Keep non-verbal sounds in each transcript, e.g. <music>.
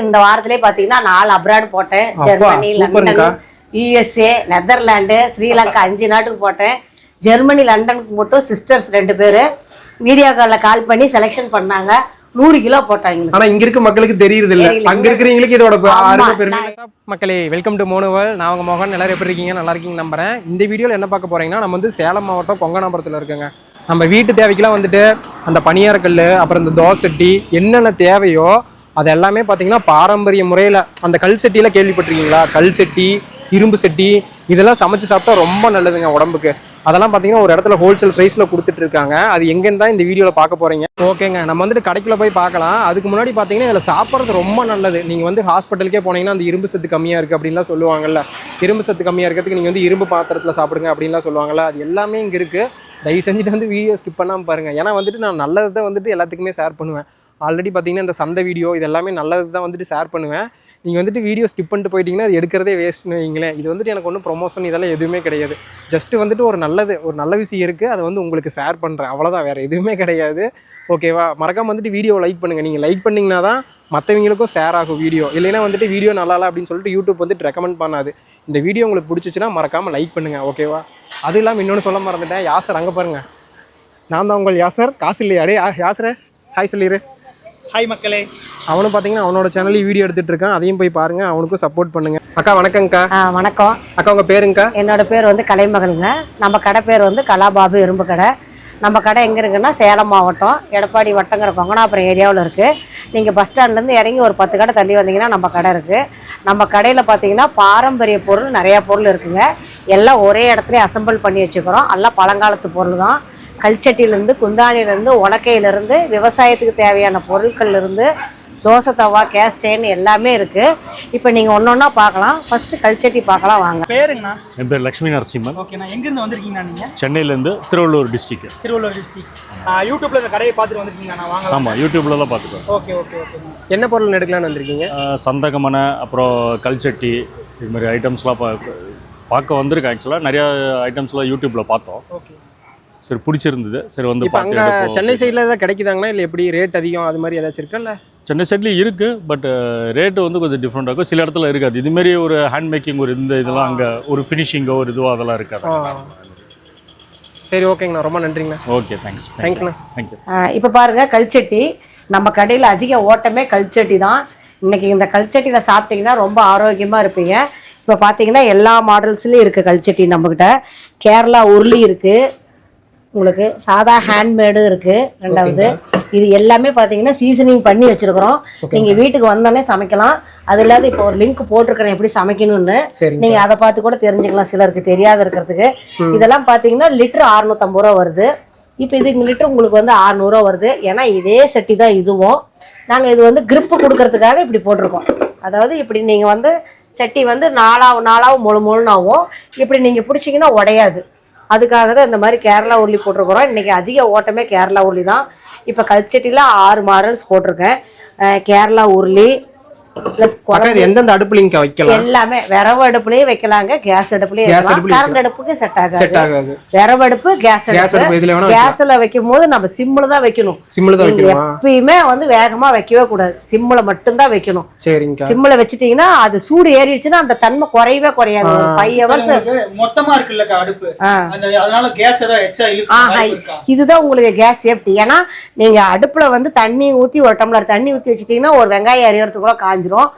இந்த வாரத்திலே பாத்தீங்கன்னா நாலு அப்ராட் போட்டேன். Germany. London USA Netherland Sri Lanka அஞ்சு நாட்டுக்கு போட்டேன். ஜெர்மனி லண்டனுக்கு மட்டும் சிஸ்டர்ஸ் ரெண்டு பேரு. வீடியோ காலில் கால் பண்ணி செலெக்ஷன் பண்ணாங்க. நூறு கிலோ போட்டாங்க ஆனா இங்க இருக்க மக்களுக்கு தெரியுது இல்ல. அங்க இருக்கிறவங்களுக்கு இதோட மக்களே வெல்கம் டு மோனுவல் நான் உங்க மோகன். எல்லாரும் எப்படி இருக்கீங்க? நல்லா இருக்கீங்க நம்புறேன். இந்த வீடியோல என்ன பார்க்க போறீங்கன்னா நம்ம வந்து சேலம் மாவட்டம் கொங்கனாபுரத்துல இருக்கோங்க. நம்ம வீட்டு தேவைக்கெல்லாம் வந்துட்டு அந்த பனியாரக்கல் அப்புறம் இந்த தோசை சட்டி என்னென்ன தேவையோ அது எல்லாமே பார்த்தீங்கன்னா பாரம்பரிய முறையில் அந்த கல் சட்டியில கேள்விப்பட்டிருக்கீங்களா? கல் சட்டி இரும்பு சட்டி இதெல்லாம் சமைச்சு சாப்பிட்டா ரொம்ப நல்லதுங்க உடம்புக்கு. அதெல்லாம் பார்த்தீங்கன்னா ஒரு இடத்துல ஹோல்சேல் ப்ரைஸில் கொடுத்துட்டு இருக்காங்க அது எங்கன்னு தான் இந்த வீடியோவில் பார்க்க போகிறீங்க ஓகேங்க நம்ம வந்துட்டு கடைக்குள்ள போய் பார்க்கலாம். அதுக்கு முன்னாடி பார்த்தீங்கன்னா இதில் சாப்பிட்றது ரொம்ப நல்லது. நீங்கள் வந்து ஹாஸ்பிட்டலுக்கே போனீங்கன்னா அந்த இரும்பு சத்து கம்மியாக இருக்குது அப்படின்லாம் சொல்லுவாங்கல்ல. இரும்பு சத்து கம்மியாக இருக்கிறதுக்கு நீங்கள் வந்து இரும்பு பாத்திரத்தில் சாப்பிடுங்க அப்படின்லாம் சொல்லுவாங்கல்ல. அது எல்லாமே இங்கே இருக்குது தயவு செஞ்சுட்டு வந்து வீடியோ ஸ்கிப் பண்ணாமல் பாருங்கள் ஏன்னா வந்துட்டு நான் நல்லதை தான் வந்துட்டு எல்லாத்துக்குமே ஷேர் பண்ணுவேன். ஆல்ரெடி பார்த்தீங்கன்னா இந்த சந்தை வீடியோ இது எல்லாமே நல்லது தான் வந்துட்டு ஷேர் பண்ணுவேன். நீங்கள் வந்துட்டு வீடியோ ஸ்கிப் பண்ணிட்டு போயிட்டீங்கன்னா அது எடுக்கிறதே வேஸ்ட்னு வைங்களேன். இது வந்துட்டு எனக்கு ஒன்றும் ப்ரொமோஷன் இதெல்லாம் எதுவுமே கிடையாது. ஜஸ்ட்டு வந்துட்டு ஒரு நல்லது ஒரு நல்ல விஷயம் இருக்குது அதை வந்து உங்களுக்கு ஷேர் பண்ணுறேன் அவ்வளோதான் வேறு எதுவுமே கிடையாது. ஓகேவா மறக்காம வந்துட்டு வீடியோ லைக் பண்ணுங்கள் நீங்கள் லைக் பண்ணிங்கன்னா தான் மற்றவங்களுக்கும் ஷேர் ஆகும் வீடியோ இல்லைன்னா வந்துட்டு வீடியோ நல்லா இல்லை அப்படின்னு சொல்லிட்டு யூடியூப் வந்துட்டு ரெக்கமெண்ட் பண்ணாது. இந்த வீடியோ உங்களுக்கு பிடிச்சிச்சுன்னா மறக்காமல் லைக் பண்ணுங்கள் ஓகேவா அது இல்லாமல் இன்னொன்று சொல்ல மறந்துட்டேன். யாசர் அங்கே பாருங்கள் நான் தான் உங்கள் யாசர். காசு இல்லையா? அடே ஹாய் சொல்லிடு ஹாய் மக்களே. அவனும் பார்த்தீங்கன்னா அவனோட சேனல்லையும் வீடியோ எடுத்துட்டு இருக்கான். அதையும் போய் பாருங்க. அவனுக்கும் சப்போர்ட் பண்ணுங்க. அக்கா வணக்கங்க்கா ஆ, வணக்கம். அக்கா உங்க பேருங்கக்கா? என்னோட பேர் வந்து கலைமகள்ங்க. நம்ம கடை பேர் வந்து கலாபாபு இரும்பு கடை. நம்ம கடை எங்கே இருக்குன்னா சேலம் மாவட்டம். எடப்பாடி வட்டங்கிற கொங்கனாபுரம் ஏரியாவில் இருக்குது நீங்கள் பஸ் ஸ்டாண்ட்லேருந்து இறங்கி ஒரு பத்து கடை தள்ளி வந்தீங்கன்னா நம்ம கடை இருக்குது நம்ம கடையில் பார்த்தீங்கன்னா பாரம்பரிய பொருள் நிறையா பொருள் இருக்குங்க. எல்லாம் ஒரே இடத்துல அசெம்பிள் பண்ணி வச்சுக்கிறோம். எல்லாம் பழங்காலத்து பொருள் தான் கல்ச்சட்டியிலேருந்து குந்தாணிலேருந்து உலக்கையிலேருந்து விவசாயத்துக்கு தேவையான பொருட்கள்லேருந்து தோசை தவா கேஸ்டேன் எல்லாமே இருக்குது இப்போ நீங்கள் ஒன்று ஒன்றா பார்க்கலாம் ஃபஸ்ட்டு கல்ச்சட்டி பார்க்கலாம் வாங்க. பேருங்கண்ணா. என் பேர் லக்ஷ்மி நரசிம்மன். ஓகேண்ணா எங்கேருந்து வந்திருக்கீங்கண்ணா நீங்கள் சென்னையிலேருந்து திருவள்ளூர் டிஸ்ட்ரிக்ட் திருவள்ளூர் டிஸ்ட்ரிக்ட் யூடியூப்ல இந்த கடையை பார்த்துட்டு வந்திருக்கீங்கண்ணா வாங்கலாம் ஆமாம் யூடியூப்லலாம் பார்த்துக்கோம் ஓகே ஓகே ஓகேண்ணா என்ன பொருள் எடுக்கலாம்னு வந்திருக்கீங்க? சந்தகமனை அப்புறம் கல்ச்சட்டி இது மாதிரி ஐட்டம்ஸ்லாம் பா பார்க்க வந்திருக்கேன் ஆக்சுவலாக நிறையா ஐட்டம்ஸ்லாம் யூடியூப்பில் பார்த்தோம். ஓகே சரி பிடிச்சிருந்தது. சரி வந்து அங்க. சென்னை சைடில் ஏதாவது கிடைக்குதாங்களா? இல்லை எப்படி ரேட் அதிகம் அது மாதிரி ஏதாச்சும் இருக்குல்ல? சென்னை சைட்லேயும் இருக்குது பட் ரேட்டு வந்து கொஞ்சம் டிஃப்ரெண்ட்டாக இருக்கும். சில இடத்துல இருக்காது. இதுமாரி ஒரு ஹேண்ட் மேக்கிங் ஒரு இந்த இதெல்லாம் அங்கே ஒரு ஃபினிஷிங்கோ ஒரு இதுவோ அதெல்லாம் இருக்காது. சரி ஓகேங்கண்ணா ரொம்ப நன்றிங்கண்ணா. ஓகே தேங்க்ஸ் தேங்க்ஸ்ண்ணா தேங்க்யூ இப்போ பாருங்க கல்ச்சட்டி நம்ம கடையில் அதிக ஓட்டமே கல்ச்சட்டி தான். இன்னைக்கு இந்த கல்ச்சட்டியில் சாப்பிட்டீங்கன்னா ரொம்ப ஆரோக்கியமாக இருப்பீங்க. இப்போ பார்த்தீங்கன்னா எல்லா மாடல்ஸ்லேயும் இருக்குது கல்ச்சட்டி நம்மக்கிட்ட கேரளா உருளி இருக்குது உங்களுக்கு சாதா ஹேண்ட்மேடும் இருக்குது ரெண்டாவது. இது எல்லாமே பார்த்தீங்கன்னா சீசனிங் பண்ணி வச்சுருக்குறோம். நீங்கள் வீட்டுக்கு வந்தோடனே சமைக்கலாம். அது இல்லாத இப்போ ஒரு லிங்க் போட்டிருக்கிறேன் எப்படி சமைக்கணும்னு. சரிங்க நீங்க அதை பார்த்து கூட தெரிஞ்சுக்கலாம் சிலருக்கு தெரியாத இருக்கிறதுக்கு இதெல்லாம் பார்த்தீங்கன்னா லிட்டர் அறுநூத்தம்பது ரூபா வருது. இப்போ இது லிட்டர் உங்களுக்கு வந்து 600 ரூபா வருது. ஏன்னா இதே செட்டி தான் இதுவும். நாங்கள் இது வந்து grip கொடுக்கறதுக்காக இப்படி போட்டிருக்கோம். அதாவது இப்படி நீங்கள் வந்து செட்டி வந்து நாலாவும் நாலாவும் முழு முழுனாவும் இப்படி நீங்கள் பிடிச்சிங்கன்னா உடையாது. அதுக்காக தான் இந்த மாதிரி கேரளா உருளி போட்டிருக்கிறோம். இன்றைக்கி அதிக ஓட்டமே கேரளா உருளி தான். இப்போ கல்ச்சட்டியில் ஆறு மாடல்ஸ் போட்டிருக்கேன். கேரளா உருளி எந்தெந்த அடுப்பு லிங்க் வைக்கலாம்? எல்லாமே விரவு அடுப்புலயே வைக்கலாங்க. கேஸ் அடுப்புலயே கரண்ட் அடுப்புக்கு செட் செட் ஆகாது. ஆகாது. விரவு அடுப்பு கேஸ் கேஸ் அடுப்பு. இதுல வேணா. கேஸ்ல வைக்கும் போது நம்ம சிம்ல தான் வைக்கணும். சிம்மில் தான் வைக்கணுமா? எப்பயுமே வந்து வேகமா வைக்கவே கூடாது. சிம்ல மட்டும்தான் வைக்கணும். சரிங்கக்கா சிம்ல வச்சிட்டீங்கன்னா அது சூடு ஏறிடுச்சுன்னா அந்த தன்மை குறையவே குறையாது. ஒரு ஃபைவ் ஹவர்ஸ் மொத்தமா இருக்குல்லக்கா அடுப்பு. அதனால கேஸ் ஏதாவது எச்சா ஆ இழுக்கு ஹை. இதுதான் உங்களுக்கு கேஸ் சேஃப்டி. ஏன்னா நீங்க அடுப்புல வந்து தண்ணி ஊத்தி ஒரு டம்ளர் தண்ணி ஊத்தி வச்சிட்டீங்கன்னா ஒரு வெங்காயம் எரியறதுக்குள்ள காஞ்சிரும்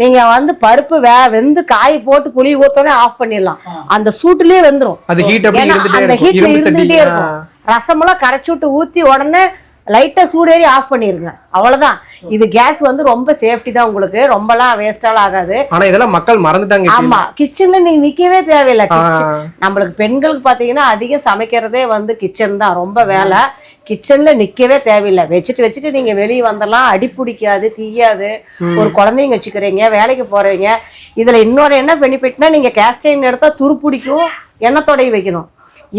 நீங்க வந்து பருப்பு வே வெந்து காய் போட்டு புளி ஊத்தோடனே ஆஃப் பண்ணிடலாம். அந்த சூட்டுலயே வெந்துரும். அது ஹீட் அப்படி ஏன்னா இருந்துட்டே அந்த ஹீட்ல இருந்துட்டே இருக்கும். ரசமெல்லாம் கரைச்சு விட்டு ஊத்தி உடனே லைட்டா சூடேறி ஆஃப் பண்ணிருங்க. அவ்வளவுதான். இது கேஸ் வந்து ரொம்ப சேஃப்டி தான் உங்களுக்கு. ரொம்பலாம் வேஸ்டாலாம் ஆகாது. ஆனா இதெல்லாம் மக்கள் மறந்துட்டாங்க இப்ப. ஆமா. கிச்சன்ல நீங்க நிக்கவே தேவையில்லை. நம்மளுக்கு பெண்களுக்கு பாத்தீங்கன்னா அதிகம் சமைக்கிறதே வந்து கிச்சன் தான். ரொம்ப வேலை. கிச்சன்ல நிக்கவே தேவையில்லை. வச்சுட்டு வச்சுட்டு நீங்க வெளியே வந்துடலாம் அடி பிடிக்காது தீயாது. ஒரு குழந்தைங்க வச்சுக்கிறீங்க வேலைக்கு போறீங்க. இதுல இன்னொரு என்ன பெனிஃபிட்னா நீங்க கேஸ்டைன் எடுத்தா துரு பிடிக்கும் எண்ணெய் தொடை வைக்கணும்.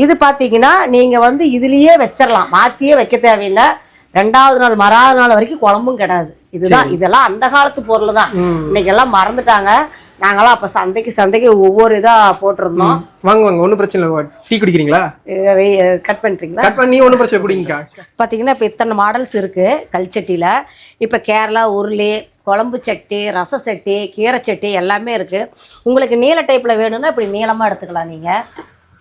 இது பாத்தீங்கன்னா நீங்க வந்து இதுலயே வச்சிடலாம் மாத்தியே வைக்க தேவையில்லை. ரெண்டாவது நாள் மறாவது நாள் வரைக்கும் குழம்பும் கிடாது. இதுதான் இதெல்லாம் அந்த காலத்து பொருள் தான். இன்னைக்கு எல்லாம் மறந்துட்டாங்க. நாங்களாம் அப்போ சந்தைக்கு சந்தைக்கு ஒவ்வொரு இதாக போட்டிருந்தோம். வாங்க வாங்க. ஒன்றும் பிரச்சனை இல்லை. டீ குடிக்கிறீங்களா? கட் பண்ணுறீங்களா கட் பண்ணி ஒன்றும் பிரச்சனை குடிங்கக்கா பார்த்தீங்கன்னா இப்போ இத்தனை மாடல்ஸ் இருக்குது கல்ச்சட்டியில் இப்போ கேரளா உருளி குழம்பு சட்டி ரச சட்டி கீரை சட்டி எல்லாமே இருக்குது உங்களுக்கு நீல டைப்பில் வேணும்னா இப்படி நீளமாக எடுத்துக்கலாம் நீங்கள்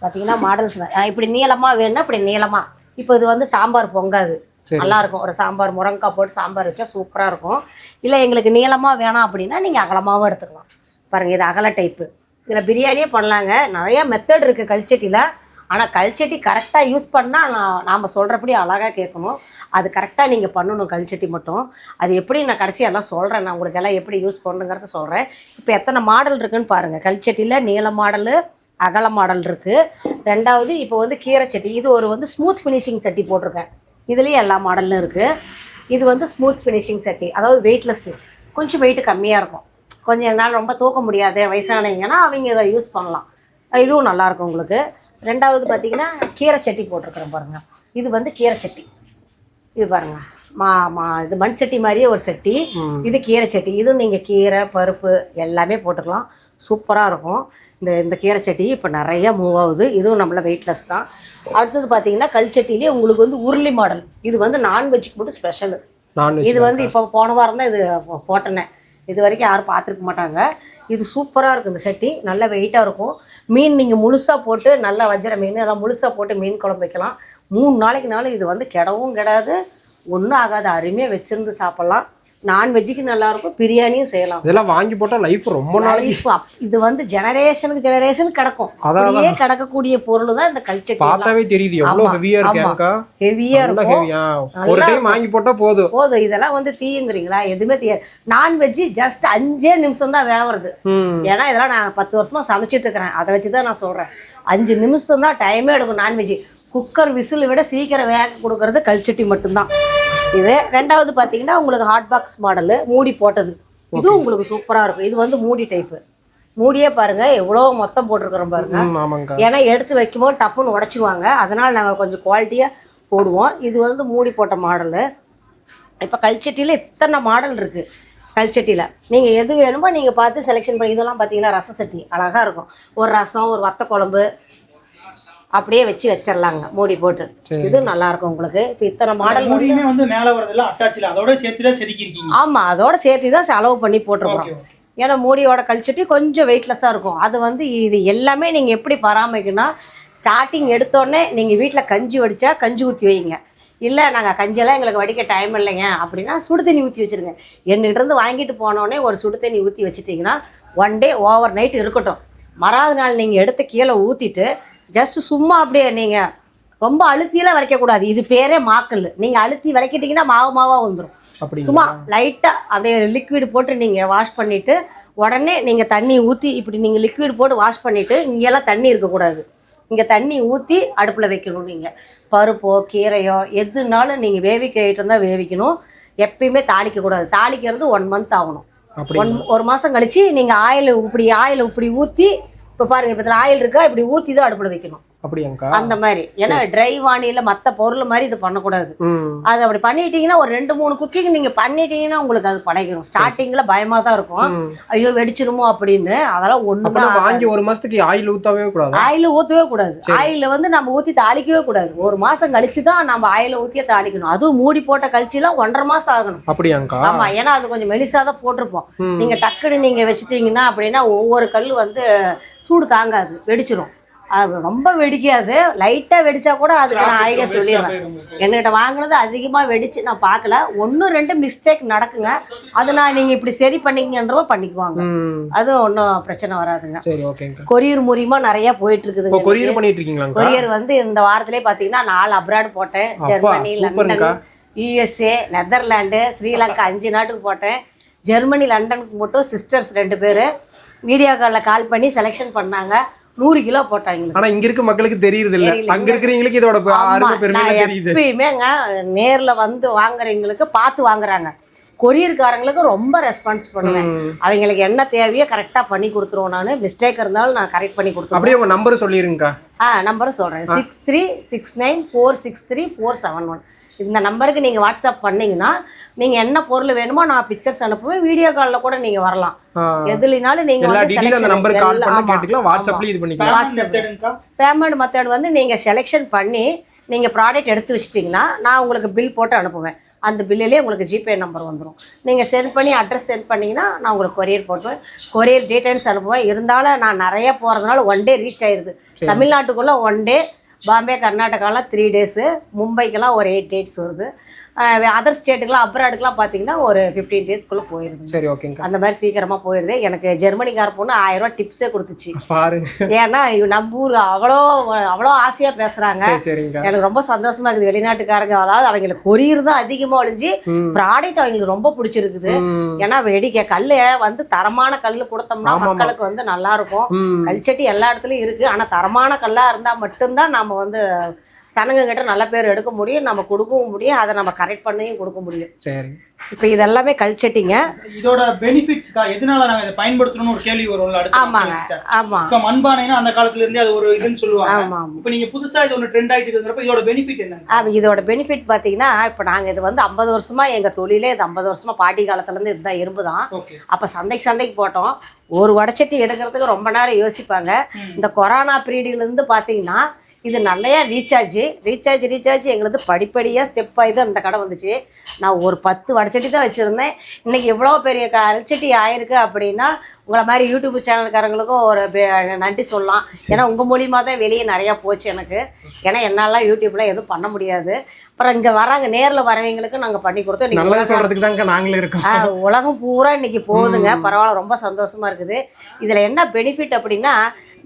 பார்த்தீங்கன்னா மாடல்ஸ் இப்படி நீளமாக வேணும்னா இப்படி நீளமாக இப்போ இது வந்து சாம்பார் பொங்காது. நல்லா இருக்கும். ஒரு சாம்பார் முருங்கைக்காய் போட்டு சாம்பார் வச்சா சூப்பராக இருக்கும். இல்லை எங்களுக்கு நீளமாக வேணாம் அப்படின்னா நீங்கள் அகலமாகவும் எடுத்துக்கலாம். பாருங்கள் இது அகல டைப்பு இதில் பிரியாணியே பண்ணலாங்க. நிறைய மெத்தட் இருக்குது கல்ச்சட்டியில் ஆனால் கல்ச்சட்டி கரெக்டாக யூஸ் பண்ணால் நான் நாம் சொல்கிறபடி அழகாக கேட்கணும். அது கரெக்டாக நீங்கள் பண்ணணும் கல்ச்சட்டி மட்டும். அது எப்படி நான் கடைசியாக எல்லாம் சொல்கிறேன் நான் உங்களுக்கு எல்லாம் எப்படி யூஸ் பண்ணுங்கிறத சொல்கிறேன் இப்போ எத்தனை மாடல் இருக்குன்னு பாருங்கள் கல்ச்சட்டியில் நீள மாடலு அகல மாடல் இருக்குது ரெண்டாவது இப்போ வந்து கீரை சட்டி. இது ஒரு வந்து ஸ்மூத் ஃபினிஷிங் சட்டி போட்டிருக்கேன். இதுலேயும் எல்லா மாடலும் இருக்குது இது வந்து ஸ்மூத் ஃபினிஷிங் சட்டி. அதாவது வெயிட்லெஸ்ஸு கொஞ்சம் வெயிட் கம்மியாக இருக்கும். கொஞ்சம் நாள் ரொம்ப தூக்க முடியாது வயசானவங்கன்னா அவங்க இதை யூஸ் பண்ணலாம். இதுவும் நல்லாயிருக்கும் உங்களுக்கு. ரெண்டாவது பார்த்தீங்கன்னா கீரை சட்டி போட்டிருக்கிறேன் பாருங்கள் இது வந்து கீரை சட்டி. இது பாருங்க. மா மா இது மண் சட்டி மாதிரியே ஒரு சட்டி. இது கீரை சட்டி. இதுவும் நீங்கள் கீரை பருப்பு எல்லாமே போட்டுக்கலாம். சூப்பராக இருக்கும். இந்த இந்த கீரை சட்டி இப்போ நிறைய மூவ் ஆகுது. இதுவும் நம்மள வெயிட்லெஸ் தான். அடுத்தது பார்த்தீங்கன்னா கல் சட்டிலேயே உங்களுக்கு வந்து உருளி மாடல். இது வந்து நான்வெஜ்ஜுக்கு மட்டும் ஸ்பெஷல் இது வந்து இப்போ போன வாரம் தான் இது போ- போட்டேனே. இது வரைக்கும் யாரும் பார்த்துருக்க மாட்டாங்க. இது சூப்பராக இருக்கும் இந்த சட்டி. நல்ல வெயிட்டாக இருக்கும். மீன் நீங்கள் முழுசாக போட்டு நல்லா வஞ்சர மீன் எல்லாம் முழுசாக போட்டு மீன் குழம்பு வைக்கலாம். மூணு நாளைக்குனாலும் இது வந்து கெடவும் கெடாது. ஒன்றும் ஆகாது. அருமையாக வச்சிருந்து சாப்பிட்லாம். நான்வெஜ்ஜுக்கு நல்லாயிருக்கும் பிரியாணியும் செய்யலாம். இதெல்லாம் வாங்கி போட்டா லைஃப் ரொம்ப நாளைக்கு இது வந்து ஜெனரேஷனுக்கு ஜெனரேஷன் கிடக்கும். அப்படியே கிடக்கக்கூடிய பொருள் தான் இந்த கல்ச்சட்டி பார்த்தாவே தெரியுது எவ்வளவு ஆமா, ஹெவியா ஆமா. இருக்கேன்க்கா ஹெவியாக நல்ல இருக்கும். ஹெவியா நல்லா ஒரு டைம் இருக்கும். வாங்கி போட்டா போதும். போதும். இதெல்லாம் வந்து தீயுங்கிறீங்களா எதுவுமே தீயாது நான்வெஜ்ஜு ஜஸ்ட் அஞ்சே நிமிஷம் தான் வேவுறது. ஏன்னா இதெல்லாம் நான் பத்து வருஷமா சமைச்சிட்டு இருக்கிறேன். அதை வச்சு தான் நான் சொல்கிறேன் அஞ்சு நிமிஷம் தான் டைமே எடுக்கும் நான்வெஜ் குக்கர் விசில் விட சீக்கிரம் வேக கொடுக்கறது கல்ச்சட்டி மட்டும்தான். இது ரெண்டாவது பார்த்தீங்கன்னா உங்களுக்கு ஹாட் பாக்ஸ் மாடலு மூடி போட்டது. இதுவும் உங்களுக்கு சூப்பராக இருக்கும். இது வந்து மூடி டைப்பு மூடியே பாருங்க எவ்வளோ மொத்தம் போட்டிருக்கிறோம் பாருங்க. ஏன்னா எடுத்து வைக்கும்போது டப்புன்னு உடச்சிருவாங்க. அதனால் நாங்கள் கொஞ்சம் குவாலிட்டியாக போடுவோம். இது வந்து மூடி போட்ட மாடலு இப்போ கல்ச்சட்டியில் இத்தனை மாடல் இருக்குது கல்ச்சட்டியில் நீங்கள் எது வேணுமோ நீங்கள் பார்த்து செலெக்ஷன் பண்ணி இதெல்லாம் பார்த்தீங்கன்னா ரச சட்டி அழகாக இருக்கும். ஒரு ரசம் ஒரு வத்த குழம்பு அப்படியே வச்சு வச்சிடலாங்க. மூடி போட்டு. இது நல்லா இருக்கும் உங்களுக்கு. இப்போ இத்தனை மாடல் மூடியுமே வந்து மேல வரதெல்லாம் அட்டாச்ல அதோட சேர்த்து தான் செதுக்கிருக்கீங்க ஆமாம் அதோட சேர்த்து தான் செலவு பண்ணி போட்டிருக்கிறோம். ஓகே ஏன்னா மூடியோட கழிச்சுட்டு கொஞ்சம் வெயிட்லெஸ்ஸாக இருக்கும். அது வந்து இது எல்லாமே நீங்கள் எப்படி பராமரிக்கணும்னா ஸ்டார்டிங் எடுத்தோடனே நீங்கள் வீட்டில் கஞ்சி வடித்தா கஞ்சி ஊற்றி வைங்க. இல்லை நாங்கள் கஞ்சியெல்லாம் எங்களுக்கு வடிக்க டைம் இல்லைங்க. அப்படின்னா சுடு தண்ணி ஊற்றி வச்சுருங்க. என்கிட்டருந்து வாங்கிட்டு போனோடனே ஒரு சுடு தண்ணி ஊற்றி வச்சுட்டிங்கன்னா ஒன் டே ஓவர் நைட் இருக்கட்டும். மறாவது நாள் நீங்கள் எடுத்து கீழே ஊற்றிட்டு ஜஸ்ட் சும்மா அப்படியே நீங்கள் ரொம்ப அழுத்தியெல்லாம் விளைக்கக்கூடாது. இது பேரே மாக்கல் நீங்கள் அழுத்தி விளக்கிட்டிங்கன்னா மாவு மாவாக வந்துடும் அப்படி சும்மா லைட்டாக அப்படியே லிக்விட் போட்டு நீங்கள் வாஷ் பண்ணிவிட்டு உடனே நீங்கள் தண்ணி ஊற்றி இப்படி நீங்கள் லிக்விட் போட்டு வாஷ் பண்ணிவிட்டு இங்கெல்லாம் தண்ணி இருக்கக்கூடாது. இங்கே தண்ணி ஊற்றி அடுப்பில் வைக்கணும் நீங்கள் பருப்போ கீரையோ எதுனாலும் நீங்கள் வேவிக்க ஐட்டம் தான் வேவிக்கணும். எப்பயுமே தாளிக்கக்கூடாது. தாளிக்கிறது ஒன் மந்த் ஆகணும். ஒன் ஒரு மாதம் கழிச்சு நீங்கள் ஆயில் இப்படி ஆயில் இப்படி ஊற்றி இப்போ பாருங்கள் இப்போ இதில் ஆயில் இருக்கா? இப்படி ஊற்றி தான் அடுப்பில் வைக்கணும். அப்படியாங்கக்கா அந்த மாதிரி. ஏன்னா ட்ரை வாணியில் மற்ற பொருள் மாதிரி இது பண்ணக்கூடாது. அது அப்படி பண்ணிட்டீங்கன்னா ஒரு ரெண்டு மூணு குக்கிங் நீங்க பண்ணிட்டீங்கன்னா உங்களுக்கு அது பழகிடும். ஸ்டார்டிங்ல பயமா தான் இருக்கும். ஐயோ வெடிச்சிருமோ அப்படின்னு அதெல்லாம் அப்பனா வாங்கி ஒரு மாசத்துக்கு ஆயில் ஊத்தவே கூடாது? ஆயில ஊத்தவே கூடாது. ஆயில வந்து நம்ம ஊத்தி தாளிக்கவே கூடாது. ஒரு மாசம் கழிச்சு தான் நம்ம ஆயில ஊத்தியே தாளிக்கணும். அதுவும் மூடி போட்ட கழிச்சுலாம் ஒன்றரை மாசம் ஆகணும். அப்படியாங்கக்கா ஆமா ஏன்னா அது கொஞ்சம் மெலிசா தான் போட்டிருப்போம். நீங்க டக்குன்னு நீங்க வச்சுட்டீங்கன்னா அப்படின்னா ஒவ்வொரு கல் வந்து சூடு தாங்காது. வெடிச்சிரும். ரொம்ப வெடிக்காது. லைட்டா வெடிச்சா கூட அதுக்கு நான் ஐடியா சொல்லிடுவேன். என்கிட்ட வாங்கினது அதிகமாக வெடிச்சு நான் பார்க்கல ஒன்று ரெண்டு மிஸ்டேக் நடக்குங்க. அது நான் நீங்கள் இப்படி சரி பண்ணிங்கன்றவோ பண்ணிக்குவாங்க. அது ஒன்றும் பிரச்சனை வராதுங்க. சரி ஓகேங்கக்கா கொரியர் மூலியமா நிறைய போயிட்டு இப்போ இருக்குதுங்க கொரியர் பண்ணிட்டு கொரியர் வந்து இந்த வாரத்திலே பார்த்தீங்கன்னா நாலு அப்ராட் போட்டேன். Germany. London USA Netherland Sri Lanka அஞ்சு நாட்டுக்கு போட்டேன். ஜெர்மனி லண்டனுக்கு மட்டும் சிஸ்டர்ஸ் ரெண்டு பேர். வீடியோ காலில் கால் பண்ணி செலெக்ஷன் பண்ணாங்க. நூறு கிலோ போட்டாங்க. ஆனா இங்க இருக்க மக்களுக்கு தெரியுது இல்ல. அங்க இருக்கிறவங்களுக்கு இதோட அருமை பெருமை தெரியுது? எப்பயுமேங்க நேர்ல வந்து வாங்குறவங்களுக்கு பார்த்து வாங்குறாங்க. கொரியர்காரங்களுக்கு ரொம்ப ரெஸ்பான்ஸ் பண்ணுவேன். அவங்களுக்கு என்ன தேவையோ கரெக்டாக பண்ணி கொடுத்துருவோம் நான். மிஸ்டேக் இருந்தாலும் நான் கரெக்ட் பண்ணி கொடுத்துருவேன். அப்படியே உங்க நம்பர் சொல்லிருங்கக்கா. ஆ நம்பரும் சொல்கிறேன் six three six nine four six three four seven one இந்த நம்பருக்கு நீங்கள் வாட்ஸ்அப் பண்ணீங்கன்னா நீங்கள் என்ன பொருள் வேணுமோ நான் பிக்சர்ஸ் அனுப்புவேன் வீடியோ காலில் கூட நீங்கள் வரலாம். எதுலினாலும் நீங்கள் வாட்ஸ்அப்லயும் இது பண்ணிக்கலாம். பேமெண்ட் மெத்தட் வந்து நீங்கள் செலெக்ஷன் பண்ணி நீங்கள் ப்ராடக்ட் எடுத்து வச்சிட்டிங்கன்னா நான் உங்களுக்கு பில் போட்டு அனுப்புவேன். அந்த பில்லிலே உங்களுக்கு ஜிபே நம்பர் வந்துடும் நீங்கள் சென்ட் பண்ணி அட்ரஸ் சென்ட் பண்ணிங்கன்னா நான் உங்களுக்கு கொரியர் போட்டுவேன். கொரியர் டீட்டெயில்ஸ் அனுப்புவேன். இருந்தாலும் நான் நிறைய போகிறதுனால ஒன் டே ரீச் ஆயிடுது தமிழ்நாட்டுக்குள்ளே ஒன் டே பாம்பே கர்நாடகாவில் த்ரீ டேஸு மும்பைக்கெல்லாம் ஒரு எயிட் டேட்ஸ் வருது. அதர் ஸ்டேட்டுக்கெலாம் அப்ராடுக்கெலாம் பார்த்தீங்கன்னா ஒரு ஃபிஃப்டீன் டேஸ்க்குள்ளே போயிடுது சரி ஓகேங்கக்கா அந்த மாதிரி சீக்கிரமாக போயிடுது எனக்கு ஜெர்மனிக்கார பொண்ணு ஆயிரம் ரூபாய் டிப்ஸே கொடுத்துச்சு. ஏன்னா நம்ம ஊர் அவ்வளோ அவ்வளோ ஆசையாக பேசுகிறாங்க எனக்கு ரொம்ப சந்தோஷமா இருக்குது. வெளிநாட்டுக்காரங்க அதாவது அவங்களுக்கு கொரியர் தான் அதிகமாக ஒழிஞ்சு. ப்ராடக்ட் அவங்களுக்கு ரொம்ப பிடிச்சிருக்குது. ஏன்னா வெடிக்க கல்லு வந்து தரமான கல் கொடுத்தோம்னா. மக்களுக்கு வந்து நல்லா இருக்கும். கல்ச்சட்டி எல்லா இடத்துலயும் இருக்கு. ஆனா தரமான கல்லா இருந்தா மட்டும்தான் நம்ம வந்து சனங்க கிட்ட நல்ல பேர் எடுக்க முடியும் நம்ம கொடுக்கவும் முடியும் அதை நம்ம கரெக்ட் பண்ணியும் கொடுக்க முடியும். சரி. இப்போ இதெல்லாமே கல்ச்சட்டிங்க இதோட பெனிஃபிட்ஸ்க்கா எதனால நாங்க இதை பயன்படுத்தணும்னு ஒரு கேள்வி வரும்ல அடுத்து ஆமாங்க மக்கள்கிட்ட. ஆமா. இப்ப மண்பானைனா அந்த காலத்துல இருந்தே அது ஒரு இதுன்னு சொல்லுவாங்க. ஆமா ஆமா. இப்ப நீங்க புதுசா இது ஒண்ணு ட்ரெண்ட் ஆயிட்டு இருக்கிறப்ப இதோட பெனிஃபிட் என்ன ஆ, இதோட பெனிஃபிட் பார்த்தீங்கன்னா இப்போ நாங்கள் இது வந்து ஐம்பது வருஷமா எங்கள் தொழிலே இது ஐம்பது வருஷமா பாட்டி காலத்துலேருந்து இதுதான் இரும்பு தான். அப்போ சந்தைக்கு சந்தைக்கு போட்டோம். ஒரு வடச்சட்டி எடுக்கிறதுக்கு ரொம்ப நேரம் யோசிப்பாங்க. இந்த கொரோனா பீரியட்லேருந்து பார்த்தீங்கன்னா இது நிறையா ரீசார்ஜ் ரீசார்ஜ் ரீசார்ஜ் எங்களுக்கு படிப்படியாக ஸ்டெப் ஆகி தான் இந்த கடை வந்துச்சு. நான் ஒரு பத்து வடச்சட்டி தான் வச்சுருந்தேன். இன்றைக்கி எவ்வளோ பெரிய க அரைச்சட்டி ஆயிருக்கு அப்படின்னா உங்களை மாதிரி யூடியூப் சேனல்காரங்களுக்கும் ஒரு நன்றி சொல்லலாம். ஏன்னா உங்கள் மூலியமாக தான் வெளியே நிறையா போச்சு எனக்கு. ஏன்னா என்னாலாம் யூடியூப்ல எதுவும் பண்ண முடியாது. அப்புறம் இங்கே வராங்க நேரில் வரவங்களுக்கு நாங்கள் பண்ணி கொடுத்தோம். நல்லதை சொல்றதுக்கு தாங்க நாங்களும் இருக்கோம். உலகம் பூரா இன்னைக்கு போகுதுங்க. பரவாயில்ல ரொம்ப சந்தோஷமா இருக்குது. இதில் என்ன பெனிஃபிட் அப்படின்னா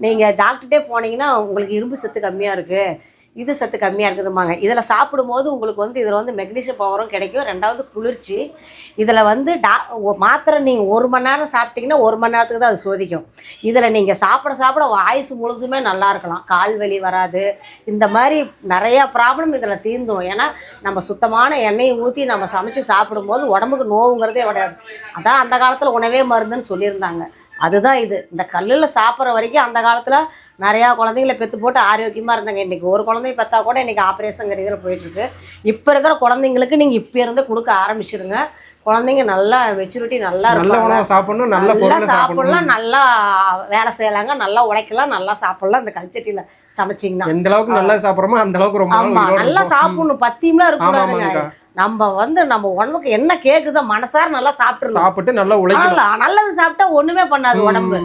நீங்கள் டாக்டர்கிட்டே போனீங்கன்னா உங்களுக்கு இரும்பு சத்து கம்மியாக இருக்குது இது சத்து கம்மியாக இருக்குதுமாங்க இதில் சாப்பிடும்போது உங்களுக்கு வந்து இதில் வந்து மெக்னீஷியம் பவரும் கிடைக்கும். ரெண்டாவது குளிர்ச்சி. இதில் வந்து டா மாத்திரை நீங்கள் ஒரு மணி நேரம் சாப்பிட்டீங்கன்னா ஒரு மணி நேரத்துக்கு தான் அது சோதிக்கும். இதில் நீங்கள் சாப்பிட சாப்பிட ஆயுசு முழுதுமே நல்லா இருக்கலாம். கால் வலி வராது. இந்த மாதிரி நிறையா ப்ராப்ளம் இதில் தீர்ந்துடும் ஏன்னா நம்ம சுத்தமான எண்ணெயை ஊற்றி நம்ம சமைச்சு சாப்பிடும்போது உடம்புக்கு நோவுங்கிறதே கிடையாது அதான் அந்த காலத்தில் உணவே மருந்துன்னு சொல்லியிருந்தாங்க. அதுதான் இது. இந்த கல்லில் சாப்பிட்ற வரைக்கும் அந்த காலத்தில் நிறையா குழந்தைங்கள பெற்று போட்டு ஆரோக்கியமாக இருந்தாங்க. இன்றைக்கி ஒரு குழந்தைய பெற்றா கூட இன்றைக்கி ஆப்ரேஷன் இதில் போயிட்டுருக்கு. இப்போ இருக்கிற குழந்தைங்களுக்கு நீங்கள் இப்போ இருந்தே கொடுக்க ஆரம்பிச்சிருங்க. குழந்தைங்க நல்லா மெச்சூரிட்டி நல்லா உணவை சாப்பிடணும் நல்ல சாப்பிடலாம் நல்லா வேலை செய்யலாங்க நல்லா உழைக்கலாம் நல்லா சாப்பிடலாம். இந்த கல்ச்சட்டியில் சமைச்சிங்கன்னா. எந்த அளவுக்கு நல்லா சாப்பிடுறோமோ அந்த அளவுக்கு ரொம்ப நாள் ஆமா உயிரோட நல்லா. சாப்பிடணும். பத்தியம்லாம் இருக்கக்கூடாதுங்க. நம்ம வந்து நம்ம உடம்புக்கு என்ன கேக்குதோ மனசார நல்லா சாப்பிட்டுருணும் சாப்பிட்டு நல்லா உழைக்கணும். நல்லா நல்லது சாப்பிட்டா ஒண்ணுமே பண்ணாது உடம்பு.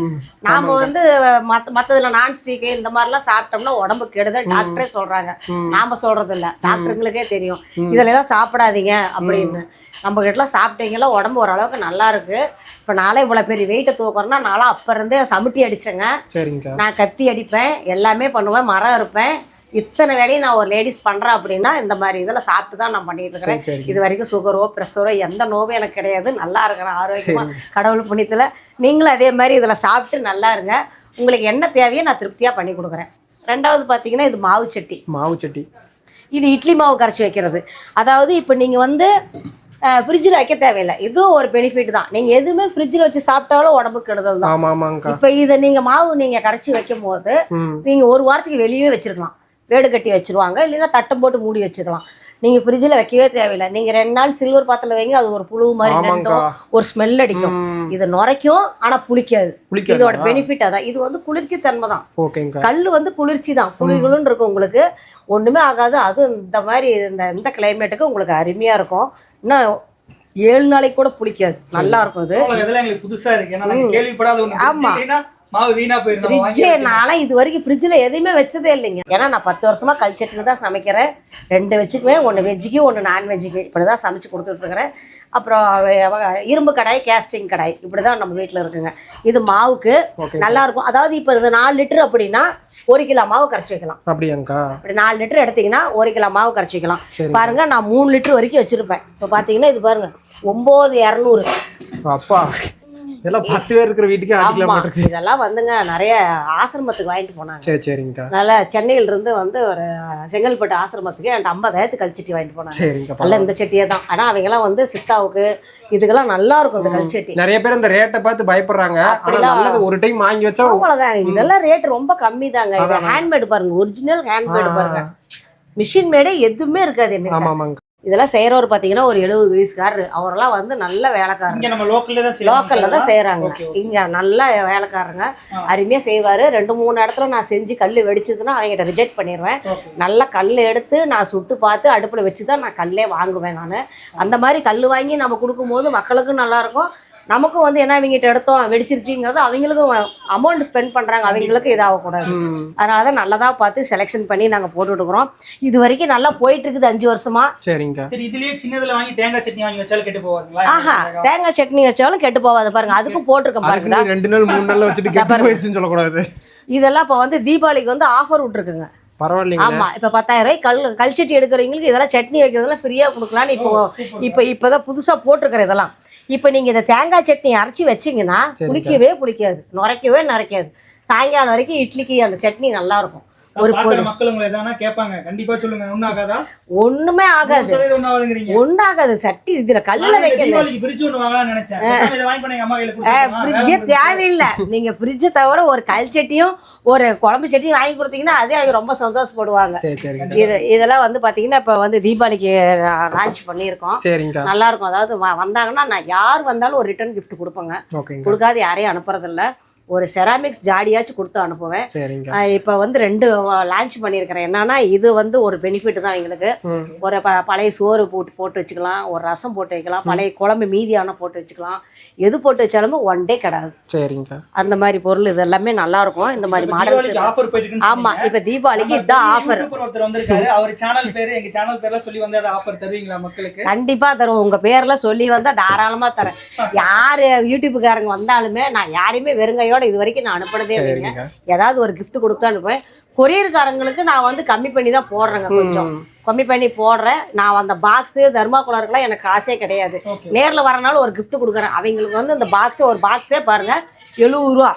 நாம. வந்து மத்த மத்ததுல நான் ஸ்டீக்கு இந்த மாதிரிலாம் சாப்பிட்டோம்னா உடம்பு கெடுதல். டாக்டரே சொல்றாங்க. நாம சொல்றது இல்ல டாக்டருங்களுக்கே தெரியும். இதுல எல்லாம் சாப்பிடாதீங்க அப்படின்னு. நம்ம கிட்டலாம் சாப்பிட்டீங்களா? உடம்பு ஓரளவுக்கு நல்லா இருக்கு. இப்போ நாளே இவ்வளோ பெரிய வெயிட்டை தூக்குறேன்னா நானும் அப்போ இருந்தே சமுட்டி அடிச்சேங்க. நான் கத்தி அடிப்பேன். எல்லாமே பண்ணுவேன். மரம் இருப்பேன். இத்தனை வேலையும் நான் ஒரு லேடிஸ் பண்ணுறேன் அப்படின்னா இந்த மாதிரி இதில் சாப்பிட்டு தான் நான் பண்ணிட்டு இருக்கிறேன். இது வரைக்கும் சுகரோ ப்ரெஷரோ எந்த நோவும் எனக்கு கிடையாது. நல்லா இருக்கிறேன் ஆரோக்கியமா கடவுள் புண்ணியத்தில். நீங்களும் அதே மாதிரி இதில் சாப்பிட்டு நல்லா இருங்க. உங்களுக்கு என்ன தேவையோ நான் திருப்தியாக பண்ணி கொடுக்குறேன். ரெண்டாவது பார்த்தீங்கன்னா இது மாவு சட்டி. மாவு சட்டி. இது இட்லி மாவு கரைச்சி வைக்கிறது. அதாவது இப்போ நீங்கள் வந்து ஃப்ரிட்ஜில் வைக்க தேவையில்லை. இதுவும் ஒரு பெனிஃபிட் தான். நீங்கள் எதுவுமே ஃப்ரிட்ஜில் வச்சு சாப்பிட்டாலும் உடம்புக்கு கெடுதல் தான். இப்போ இதை நீங்கள் மாவு நீங்கள் கரைச்சி வைக்கும் போது நீங்கள் ஒரு வாரத்துக்கு வெளியே வச்சிருக்கலாம். வேடு கட்டி வச்சிருவாங்க. இல்லைன்னா தட்டம் போட்டு மூடி வச்சுக்கலாம் நீங்கள் ஃப்ரிட்ஜில் வைக்கவே தேவையில்லை. நீங்கள் ரெண்டு நாள் சில்வர் பாத்திரத்தில் வைங்க அது ஒரு புழு மாதிரி நண்டும் ஒரு ஸ்மெல் அடிக்கும். இது நுரைக்கும் ஆனால் புளிக்காது? இதோட பெனிஃபிட் அதான். இது வந்து குளிர்ச்சி தன்மை தான் கல் வந்து குளிர்ச்சி தான் குளிர்களும் இருக்கும் உங்களுக்கு. ஒன்றுமே ஆகாது. அதுவும் இந்த மாதிரி இந்த இந்த கிளைமேட்டுக்கு உங்களுக்கு அருமையாக இருக்கும். இன்னும் ஏழு நாளைக்கு கூட புளிக்காது. நல்லா இருக்கும் இது அவ்வளவு இதெல்லாம் எங்களுக்கு புதுசா இருக்கு. கேள்விப்படாத ஆமா. மாவு வீணா போயிடும் இது வரைக்கும் ஃப்ரிட்ஜில் எதையுமே வச்சதே இல்லைங்க. ஏன்னா நான் பத்து வருஷமா கல்ச்சட்டில் தான் சமைக்கிறேன். ரெண்டு வச்சுக்குவேன் ஒன்று வெஜ்ஜுக்கு ஒன்று நான்வெஜ்ஜுக்கு இப்படி தான் சமைச்சு கொடுத்துட்ருக்குறேன் அப்புறம் இரும்பு கடாய் கேஸ்டிங் கடாய். இப்படி தான் நம்ம வீட்டில் இருக்குங்க. இது மாவுக்கு நல்லா இருக்கும் அதாவது இப்போ இது நாலு லிட்டர் அப்படின்னா ஒரு கிலோ மாவு கரைச்சி வைக்கலாம். அப்படியாங்கக்கா இப்படி நாலு லிட்டர் எடுத்தீங்கன்னா ஒரு கிலோ மாவு கரைச்சி வைக்கலாம். பாருங்க நான் மூணு லிட்டர் வரைக்கும் வச்சிருப்பேன். இப்போ பார்த்தீங்கன்னா இது பாருங்க ஒம்பது இரநூறு. அப்பா. இதெல்லாம் பத்து பேர் இருக்கிற வீட்டுக்கு அடிக்கலாம் இதெல்லாம் வந்துங்க நிறைய ஆசிரமத்துக்கு வாங்கிட்டு போனாங்க. சரி சரிங்கக்கா நல்ல சென்னையில இருந்து வந்து ஒரு செங்கல்பட்டு ஆசிரமத்துக்கு என்கிட்ட ஐம்பதாயிரத்து கல்ச்சட்டி வாங்கிட்டு போனாங்க. நல்ல இந்த செட்டியே தான். ஆனா அவங்கெல்லாம் வந்து சித்தாவுக்கு இதுக்கெல்லாம் நல்லா இருக்கும் இந்த கல்ச்சட்டி நிறைய பேர் இந்த ரேட்டை பார்த்து பயப்படுறாங்க. அப்படிலாம் நல்லது ஒரு டைம் வாங்கி வச்சா அவ்வளவுதான். இதெல்லாம் ரேட் ரொம்ப கம்மி தாங்க. இது. ஹேண்ட்மேடு பாருங்க ஒரிஜினல் ஹேண்ட்மேடு. பாருங்க. மிஷின் மேடே எதுவுமே இருக்காது என்ன ஆமா ஆமாங்க இதெல்லாம் செய்கிறவர் பார்த்தீங்கன்னா ஒரு எழுபது வயசுக்காரரு. அவரெல்லாம் வந்து நல்ல வேலைக்காரர். இங்க நம்ம லோக்கல்ல தான் லோக்கல்ல தான் செய்கிறாங்க இங்க நல்ல வேலைக்காரங்க. ஆ. அருமையா செய்வாரு. ரெண்டு மூணு இடத்துல நான் செஞ்சு கல் வெடிச்சதுன்னா அவங்ககிட்ட ரிஜெக்ட் பண்ணிடுவேன் நல்ல கல் எடுத்து நான் சுட்டு பார்த்து அடுப்பில் வச்சு தான் நான் கல்லே வாங்குவேன் நான். அந்த மாதிரி கல் வாங்கி நம்ம கொடுக்கும்போது மக்களுக்கும் நல்லா இருக்கும். நமக்கும் வந்து என்ன அவங்ககிட்ட எடுத்தோம் வெடிச்சிருச்சுங்கிறது அவங்களுக்கும் அமௌண்ட் ஸ்பெண்ட் பண்ணுறாங்க அவங்களுக்கு இதாகக்கூடாது. அதனால தான் நல்லதாக பார்த்து செலெக்ஷன் பண்ணி நாங்கள் போட்டுட்ருக்குறோம் இது வரைக்கும் நல்லா போயிட்டு இருக்குது அஞ்சு வருஷமா. சரிங்கக்கா சரி இதுலயே சின்னதுல வாங்கி தேங்காய் சட்னி வாங்கி வச்சாலும் கெட்டு போவாதுங்களா? ஆஹா தேங்காய் சட்னி. வச்சாலும் கெட்டு போகாது பாருங்க. அதுக்கும் போட்டிருக்கேன் அதுக்கு பாருங்க ரெண்டு நாள் மூணு நாள்ல வச்சுட்டு கெட்டு போயிருச்சுன்னு சொல்லக்கூடாது. இதெல்லாம் இப்போ வந்து தீபாவளிக்கு வந்து ஆஃபர் விட்ருக்குங்க பரவாயில்லைங்க ஆமா இப்போ பத்தாயிரம் ரூபாய் கல் கல் சட்டி எடுக்கிறவங்களுக்கு இதெல்லாம் சட்னி வைக்கிறதெல்லாம் ஃப்ரீயாக கொடுக்கலான்னு இப்போ இப்போ இப்போ தான் புதுசாக போட்டிருக்கிற இதெல்லாம். இப்போ நீங்கள் இந்த தேங்காய் சட்னி அரைச்சி வச்சீங்கன்னா. புளிக்கவே புளிக்காது நுரைக்கவே நுரைக்காது. சாயங்காலம் வரைக்கும் இட்லிக்கு அந்த சட்னி நல்லா இருக்கும் ஒரு ஒண்ணும் ஆகாதா? ஒண்ணுமே ஆகாது. ஒன்னும் ஒன்றாகாது சட்டி இதுல கல்லுல தீபாவளிக்கு ஃப்ரிட்ஜ். தேவையில்லை. நீங்க ஃப்ரிட்ஜை தவிர ஒரு கல் சட்டியும் ஒரு குழம்பு சட்டியும் வாங்கி கொடுத்தீங்கன்னா அதே அவங்க ரொம்ப சந்தோஷப்படுவாங்க. இது இதெல்லாம் வந்து பாத்தீங்கன்னா இப்போ வந்து தீபாவளிக்கு லான்ச் பண்ணியிருக்கோம். நல்லா இருக்கும் அதாவது வந்தாங்கன்னா நான் யார் வந்தாலும் ஒரு ரிட்டர்ன் gift கொடுப்பேங்க. கொடுக்காத யாரையும் அனுப்புறதில்ல. ஒரு செராமிக்ஸ் ஜாடியாச்சும் கொடுத்து அனுப்புவேன். சரிங்க. இப்போ வந்து ரெண்டு லான்ச் பண்ணியிருக்கிறேன். என்னன்னா இது வந்து ஒரு பெனிஃபிட் தான் எங்களுக்கு. ஒரு ப பழைய சோறு போட்டு போட்டு வச்சுக்கலாம். ஒரு ரசம் போட்டு வைக்கலாம். பழைய குழம்பு மீதியான போட்டு வச்சுக்கலாம். எது போட்டு வச்சாலுமே ஒன் டே கிடாது. சரிங்கக்கா அந்த மாதிரி பொருள் இது எல்லாமே நல்லா இருக்கும். இந்த மாதிரி மாடல்ஸ் ஆமா. இப்போ தீபாவளிக்கு இதுதான் ஆஃபர் அவர் சேனல் பேரு எங்க சேனல் பேர்ல சொல்லி வந்து அதை ஆஃபர் தருவீங்களா மக்களுக்கு? கண்டிப்பா தருவோம். உங்க பேர்ல சொல்லி வந்தா தாராளமா தரேன். <laughs> யாரு யூடியூப்புக்காரங்க வந்தாலுமே நான் யாரையுமே வெறுங்கையோட இது வரைக்கும் நான் அனுப்புனதே இல்லைங்க. ஏதாவது ஒரு gift கொடுத்து அனுப்புவேன். கொரியர்காரங்களுக்கு நான் வந்து கம்மி பண்ணி தான் போடுறேங்க கொஞ்சம். கம்மி பண்ணி போடுறேன். நான் அந்த பாக்ஸு தர்மாக்குலருக்குலாம் எனக்கு காசே கிடையாது. நேர்ல வரனாலும் ஒரு gift கொடுக்குறேன். அவங்களுக்கு வந்து இந்த பாக்ஸ் ஒரு பாக்ஸே பாருங்க எழுபது ரூபா.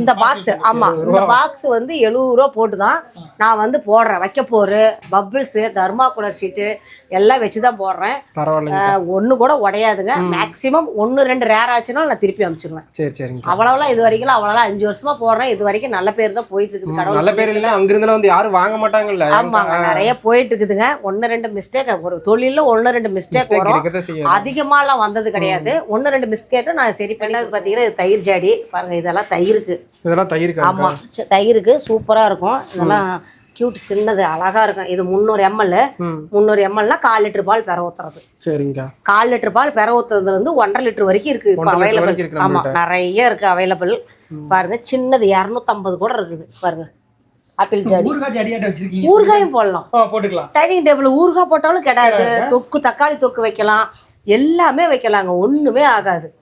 இந்த பாக்ஸ் ஆமா இந்த பாக்ஸ் வந்து எழுபது ரூபா போட்டு தான் நான் வந்து போடுறேன். வைக்க போரு பபிள்ஸ் தர்மாக்குலர் ஷீட்டு எல்லாம் வச்சு தான் போடுறேன் ஒன்று கூட உடையாதுங்க. மேக்ஸிமம் ஒன்று ரெண்டு ரேர் ஆச்சுன்னா நான் திருப்பி அனுப்பிச்சிடுவேன் சரி சரிங்க அவ்வளோலாம் இது வரைக்கும் அவ்வளோலாம் அஞ்சு வருஷமா போடுறேன். இது வரைக்கும் நல்ல பேர் தான் போயிட்டு இருக்குது கடவுள் நல்ல பேர் இல்ல அங்க இருந்தாலும் வந்து யாரும் வாங்க மாட்டாங்கல்ல. ஆமாங்க நிறைய போயிட்டு இருக்குதுங்க ஒன்று ரெண்டு மிஸ்டேக் ஒரு தொழிலில் ஒன்று ரெண்டு மிஸ்டேக் வரும். செய்யும். அதிகமாலாம் வந்தது கிடையாது. ஒன்று ரெண்டு மிஸ்டேக்கும் நான் சரி பண்ணது பார்த்தீங்கன்னா இது தயிர் ஜாடி. பாருங்க இதெல்லாம் தயிருக்கு இதெல்லாம் தயிர் ஆமா. சி- தயிருக்கு சூப்பரா இருக்கும். இதெல்லாம் கியூட் சின்னது அழகா இருக்கும். இது முந்நூறு எம்எல் முந்நூறு எம்எல்னா கால் லிட்டர் பால் பெற ஊத்துறது. சரிங்கக்கா கால் லிட்டர் பால் பெற ஊத்துறதுல இருந்து ஒன்றரை லிட்டர் வரைக்கும் இருக்கு. இப்போ அவைலபிள் ஆமா. நிறைய இருக்கு அவைலபிள் பாருங்க சின்னது இரநூத்தம்பது கூட இருக்குது. பாருங்க. ஆப்பிள் ஜாடி. ஊறுகாயும் போடலாம். போட்டுக்கலாம். டைனிங் டேபிள் ஊறுகாய் போட்டாலும் கிடையாது தொக்கு தக்காளி தொக்கு வைக்கலாம். எல்லாமே வைக்கலாங்க. ஒண்ணுமே ஆகாது.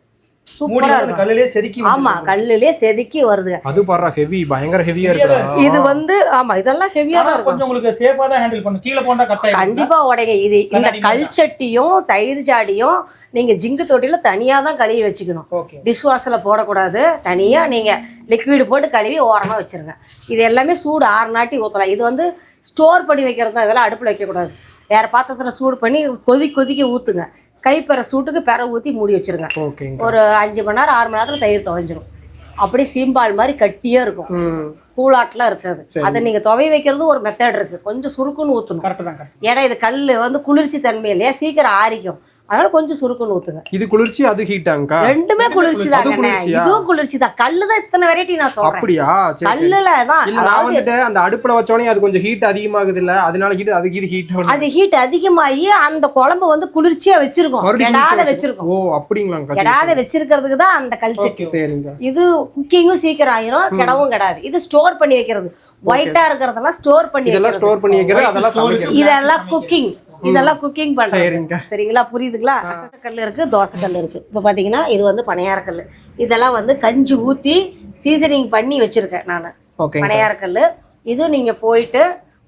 மூடி சூப்பரா வந்து இருக்கும். கல்லுலயே செதுக்கி ஆமா கல்லுலயே செதுக்கி வருது. அது பாடுறா ஹெவி பயங்கர ஹெவியா இருக்குடா. இது வந்து ஆமா இதெல்லாம் ஹெவியா ஆனா தான் இருக்கும். கொஞ்சம் உங்களுக்கு சேஃபா தான் ஹேண்டில் பண்ணும் கீழே போண்டா கட் ஆயிடும். கண்டிப்பா உடைங்க. இது இந்த கல் சட்டியும் தயிர் ஜாடியும் நீங்க ஜிங்கு தொட்டியில தனியா தான் கழுவி வச்சுக்கணும். டிஷ் வாஷில் போடக்கூடாது. தனியா நீங்க லிக்விட் போட்டு கழுவி ஓரமா வச்சிருங்க. இது எல்லாமே சூடு ஆறு நாட்டி ஊற்றலாம் இது வந்து ஸ்டோர் பண்ணி வைக்கிறது தான் இதெல்லாம் அடுப்பில் வைக்கக்கூடாது. வேற பாத்திரத்துல சூடு பண்ணி கொதி கொதிக்க ஊத்துங்க. கைப்பெற சூட்டுக்கு பெற ஊத்தி மூடி வச்சிருங்க. ஒரு அஞ்சு மணி நேரம் ஆறு மணி நேரத்துல தயிர் துவைஞ்சிரும். அப்படியே சீம்பால் மாதிரி கட்டியா இருக்கும். ம். கூலாட்டெலாம் இருக்காது அதை. நீங்க துவை வைக்கிறது ஒரு மெத்தட் இருக்கு. கொஞ்சம் சுருக்குன்னு ஊற்றணும். ஏன்னா இது கல் வந்து குளிர்ச்சி தன்மை இல்லையா சீக்கிரம் ஆறிக்கும். அதனால கொஞ்சம் சுருக்குன்னு ஊத்துங்க. இது குளிர்ச்சி அது ஹீட்டாங்கக்கா ரெண்டுமே குளிர்ச்சி அது குளிர்ச்சியா? இதுவும் குளிர்ச்சி தான் கல்லு தான் இத்தனை வெரைட்டி நான் சொல்றேன். அப்படியா? கல்லுல தான் இல்ல நான் வந்துட்டு அந்த அடுப்புல வச்சோடனே அது கொஞ்சம் ஹீட் அதிகமாகுது இல்ல அதனால ஹீட் அதுக்கு இது ஹீட் அது ஹீட் அதிகமாகி அந்த குழம்பு வந்து குளிர்ச்சியா வச்சிருக்கோம். குளிர்ச்சி வச்சிருக்கோம். ஓ அப்படிங்களாங்கக்கா கெடாத வச்சிருக்கிறதுக்கு தான் அந்த கல் சட்டி சரிங்க. இது குக்கிங்கும் சீக்கிரம் ஆயிரும் கிடவும் கிடாது. இது ஸ்டோர் பண்ணி வைக்கிறது. ஒயிட்டா இருக்கிறதெல்லாம் ஸ்டோர் பண்ணி இதெல்லாம் ஸ்டோர் பண்ணி வைக்கிறது அதெல்லாம் இதெல்லாம் குக்கிங் இதெல்லாம் குக்கிங் சரிங்க. சரிங்களா? புரியுதுங்களா? கல் இருக்கு தோசை கல் இருக்கு. இப்போ பாத்தீங்கன்னா இது வந்து பனையார கல் இதெல்லாம் வந்து கஞ்சி ஊத்தி சீசனிங் பண்ணி வச்சிருக்கேன் நான். ஓகேங்க. பனையார கல் இது நீங்க போயிட்டு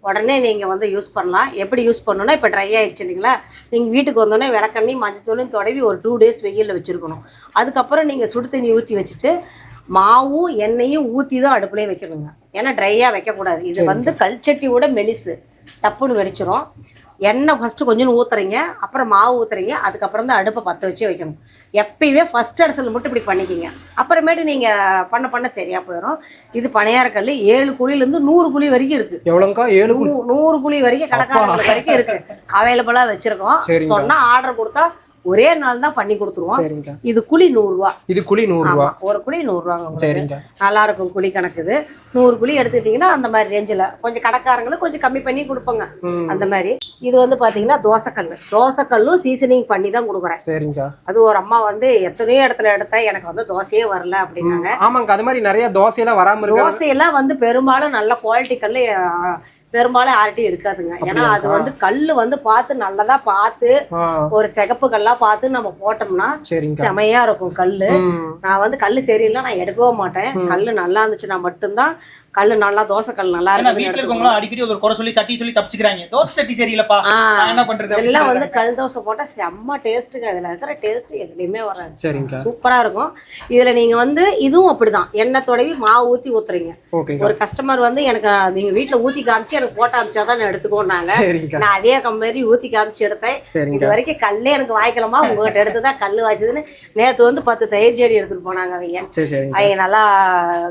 உடனே நீங்க வந்து யூஸ் பண்ணலாம். எப்படி யூஸ் பண்ணணும்னா இப்போ ட்ரை ஆயிடுச்சு இல்லைங்களா? நீங்க வீட்டுக்கு வந்தோடனே விளக்கண்ணி மஞ்சத்தூளும் தொடவி ஒரு டூ டேஸ் வெயிலில் வச்சிருக்கணும். அதுக்கப்புறம் நீங்க சுடு தண்ணி ஊற்றி வச்சுட்டு மாவும் எண்ணெயும் ஊற்றி தான் அடுப்புலேயே வைக்கணுங்க. ஏன்னா ட்ரையாக வைக்கக்கூடாது. இது வந்து கல் சட்டியோட மெலிசு. டப்புன்னு வெடிச்சிரும். எண்ணெய் ஃபஸ்ட்டு கொஞ்சம் ஊற்றுறீங்க அப்புறம் மாவு ஊற்றுறீங்க அதுக்கப்புறம் தான் அடுப்பை பற்ற வச்சு வைக்கணும். எப்பயுமே ஃபஸ்ட் அடிசல் மட்டும் இப்படி பண்ணிக்கிங்க. அப்புறமேட்டு நீங்கள் பண்ண பண்ண சரியாக போயிடும் இது பணியாரக்கல் ஏழு குழிலேருந்து நூறு குழி வரைக்கும் இருக்குது எவ்வளோங்கக்கா ஏழு நூறு குழி வரைக்கும் கணக்கான வரைக்கும் இருக்கு. <laughs> அவைலபிளா வச்சிருக்கோம். சரிங்க. சொன்னா ஆர்டர் கொடுத்தா ஒரே நாள் தான் பண்ணி கொடுத்துருவோம். இது குழி நூறு ரூபா. இது குழி நூறுரூவா ஒரு குழி நூறு ரூபாங்க உங்களுக்கு. சரிங்கக்கா நல்லா இருக்கும் குழி கணக்குது. நூறு குழி எடுத்துக்கிட்டிங்கன்னா அந்த மாதிரி ரேஞ்சில் கொஞ்சம் கடைக்காரங்களுக்கு கொஞ்சம் கம்மி பண்ணி கொடுப்பாங்க. அந்த மாதிரி. இது வந்து பார்த்தீங்கன்னா தோசைக்கல் தோசைக்கல்லும் சீசனிங் பண்ணி தான் கொடுக்குறேன். சரிங்கக்கா அது ஒரு அம்மா வந்து எத்தனையோ இடத்துல எடுத்தா எனக்கு வந்து தோசையே வரல அப்படின்னாங்க. ஆமாங்க. அது மாதிரி நிறைய தோசையெல்லாம் வராம தோசையெல்லாம் வந்து பெரும்பாலும் நல்ல குவாலிட்டி கல் பெரும்பாலும் யார்ட்டையும் இருக்காதுங்க. ஏன்னா அது வந்து கல் வந்து பார்த்து நல்லதா பார்த்து ஒரு சிகப்பு கல்லா பார்த்து நம்ம போட்டோம்னா செமையா இருக்கும் கல்லு. நான் வந்து கல் சரியில்லை நான் எடுக்கவே மாட்டேன். கல் நல்லா இருந்துச்சுன்னா மட்டும்தான் கல் நல்லா தோசை கல் நல்லா இருக்குன்னு வீட்டுல. இருக்கவங்களும் அடிக்கடி ஒரு குறை சொல்லி சட்டி சொல்லி தப்பிச்சுக்கிறாங்க. தோசை சட்டி சரியில்லப்பா. என்ன பண்றது அப்படின்னு வந்து கல் தோசை போட்டா செம்ம டேஸ்ட்டுங்க இதுல இருக்கிற டேஸ்ட் எதுலையுமே வராது. சரிங்கக்கா சூப்பரா இருக்கும். இதுல நீங்க வந்து இதுவும் அப்படிதான். எண்ணெய் தொடவி மாவு ஊத்தி ஊத்துறீங்க. ஒரு கஸ்டமர் வந்து எனக்கு நீங்க வீட்ல ஊத்தி காமிச்சு எனக்கு போட்டோ அமிச்சா தான் நான் எடுத்துக்கோன்னாங்க. நான் அதே கம்பெனி ஊத்தி காமிச்சு எடுத்தேன். இது வரைக்கும் கல்லே எனக்கு வாய்க்கலாமா. உங்ககிட்ட எடுத்து தான் கல் வாய்ச்சதுன்னு நேத்து வந்து பத்து தயிர் செடி எடுத்துட்டு போனாங்க அவங்க. சரிங்க. அவங்க நல்லா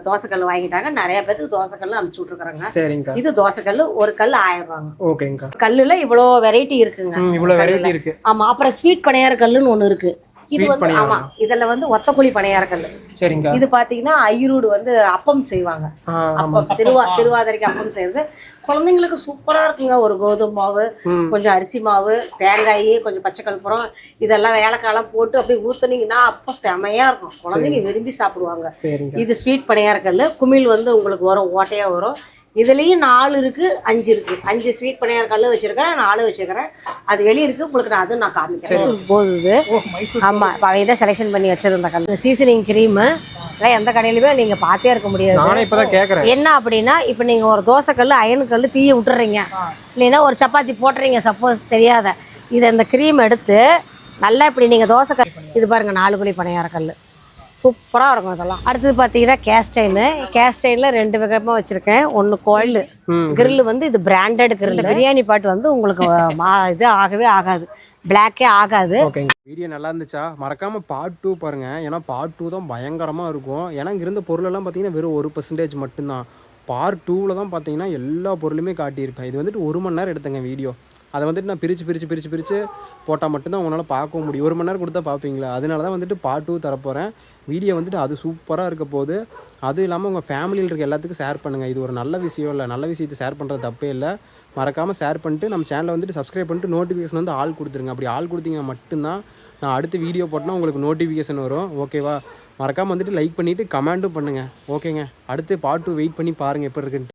தோசைக்கல் வாங்கிட்டாங்க. நிறைய பேத்துக்கு தோசைக்கல் அனுப்பிச்சு விட்டுருக்காங்க சரிங்கக்கா. இது தோசைக்கல் ஒரு கல் ஆயிரம் ரூபாங்க ஓகேங்கக்கா. கல்லுல இவ்வளோ வெரைட்டி இருக்குங்க. ம் இவ்வளோ வெரைட்டி இருக்கு. ஆமா அப்புறம் ஸ்வீட் பணியார கல்லுன்னு ஒண்ணு இருக்கு. இது வந்து. ஆமா இதுல வந்து ஒத்தக்குழி பணியார கல் சரிங்கக்கா இது பாத்தீங்கன்னா ஐயரூடு வந்து அப்பம் செய்வாங்க. அப்பம் திருவா திருவாதிரைக்கு அப்பம் செய்யறது. குழந்தைங்களுக்கு சூப்பரா இருக்குங்க. ஒரு கோதுமை மாவு கொஞ்சம் அரிசி மாவு தேங்காய் கொஞ்சம் பச்சை கற்பூரம் இதெல்லாம் ஏலக்காயெல்லாம் போட்டு அப்படியே ஊத்துனீங்கன்னா அப்போ செமையா இருக்கும். குழந்தைங்க விரும்பி சாப்பிடுவாங்க. சரிங்க. இது ஸ்வீட் பணியாரக்கல் குமிழ் வந்து உங்களுக்கு வரும் ஓட்டையா வரும். இதுலேயும் நாலு இருக்கு அஞ்சு இருக்கு. அஞ்சு ஸ்வீட் பணியாரக்கல் வச்சிருக்கேன் நாலு வச்சிருக்கிறேன். அது வெளியே இருக்கு உங்களுக்கு நான் அது நான் காமிக்கிறேன். போகுது ஓ மைசூர் ஆமா இப்போ அவங்க தான் செலெக்ஷன் பண்ணி வச்சிருந்த கல் சீசனிங் க்ரீமு எல்லாம் எந்த கடையிலுமே நீங்க பார்த்தே இருக்க முடியாது. நானே இப்பதான் கேக்குறேன். என்ன அப்படின்னா இப்போ நீங்கள் ஒரு தோசை கல் அயனு கல் தீய விட்டுறீங்க. இல்லைன்னா ஒரு சப்பாத்தி போட்டுறீங்க சப்போஸ் தெரியாத. இதை இந்த க்ரீம் எடுத்து நல்லா இப்படி நீங்கள் தோசை கல் இது பாருங்க நாலு குழி பணியார கல் சூப்பராக இருக்கும் இதெல்லாம் அடுத்தது பார்த்தீங்கன்னா கேஸ்டைனு. கேஸ்டைனில் ரெண்டு விதமாக வச்சுருக்கேன். ஒன்று கோயில். கிரில் வந்து இது பிராண்டட் கிரில் பிரியாணி பாட்டு வந்து உங்களுக்கு இது ஆகவே ஆகாது. பிளாக்கே ஆகாது. ஓகேங்க வீடியோ நல்லா இருந்துச்சா? மறக்காம பார்ட் டூ பாருங்க. ஏன்னா பார்ட் டூ தான் பயங்கரமா இருக்கும். ஏன்னா இங்க இருந்த பொருளெல்லாம் பார்த்தீங்கன்னா வெறும் ஒரு பர்சன்டேஜ் மட்டும்தான். பார்ட் டூவில் தான் பார்த்தீங்கன்னா எல்லா பொருளுமே காட்டியிருப்பேன். இது வந்துட்டு ஒரு மணி நேரம் எடுத்தேங்க வீடியோ. அதை வந்துட்டு நான் பிரித்து பிரித்து பிரித்து பிரித்து போட்டால் மட்டும்தான் உங்களால் பார்க்க முடியும். ஒரு மணி நேரம் கொடுத்தா பார்ப்பீங்களா? அதனால தான் வந்துட்டு பார்ட் டூ தரப்போகிறேன் வீடியோ வந்துட்டு அது சூப்பராக இருக்க போது அதுவும் இல்லாமல் உங்கள் ஃபேமிலியில் இருக்க எல்லாத்துக்கும் ஷேர் பண்ணுங்கள் இது ஒரு நல்ல விஷயம் இல்லை. நல்ல விஷயத்தை ஷேர் பண்ணுறது தப்பே இல்லை. மறக்காமல் ஷேர் பண்ணிட்டு நம்ம சேனலை வந்துட்டு சப்ஸ்கிரைப் பண்ணிட்டு நோட்டிஃபிகேஷன் வந்து ஆள் கொடுத்துருங்க. அப்படி ஆள் கொடுத்தீங்கன்னா மட்டும்தான் நான் அடுத்து வீடியோ போட்டேன்னா உங்களுக்கு நோட்டிஃபிகேஷன் வரும். ஓகேவா மறக்காமல் வந்துட்டு லைக் பண்ணிவிட்டு கமெண்ட்டும் பண்ணுங்கள் ஓகேங்க அடுத்து பார்ட் டூ வெயிட் பண்ணி பாருங்கள் எப்படி இருக்குன்ட்டு.